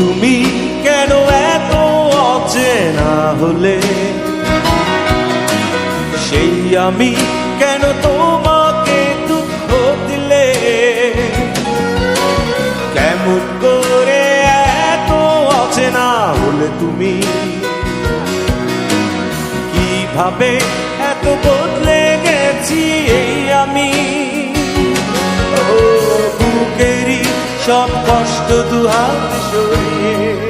তুমি কেন এত অচেনা হলে? সেই আমি কেন তোমাকে দুঃখ দিলে? কেমন করে এত অচেনা হলে তুমি? কীভাবে সব কষ্ট দুহাত সরিয়ে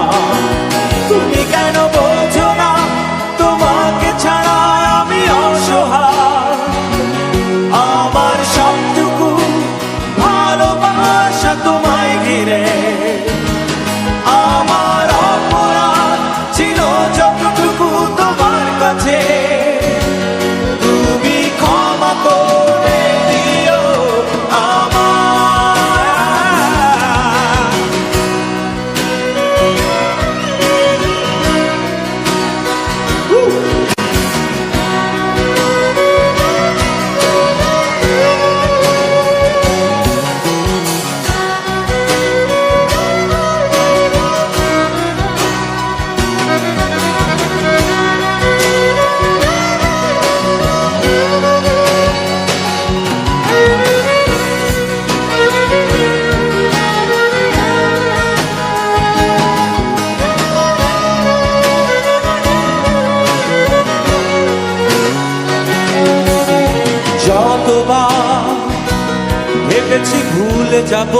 ভেবেছি ভুলে যাব।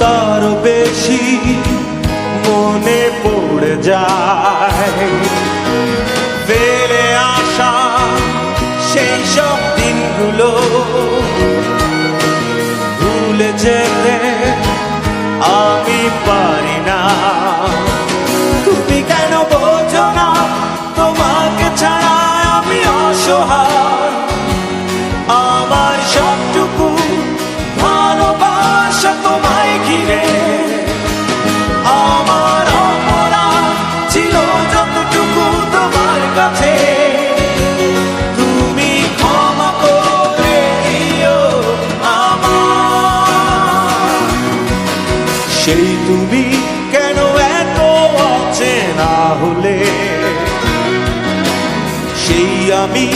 তার বেশি মনে পড়ে যায়। ফেলে আসা সেই সব দিনগুলো ভুলে যেতে আমি পারি না। তুমি কেন বোঝো না, তোমাকে ছাড়া আমি অসহায়। কাছে তুমি ক্ষমা করে দিও সেই তুমি কেন এত অচেনা হলে? সেই আমি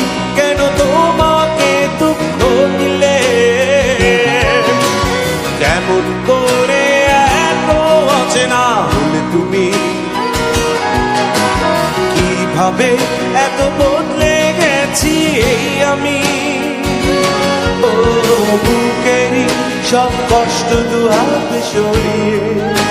কীভাবে এত বদলে গেছি এই আমি। ও বুকেরই সব কষ্ট দুহাত সরিয়ে।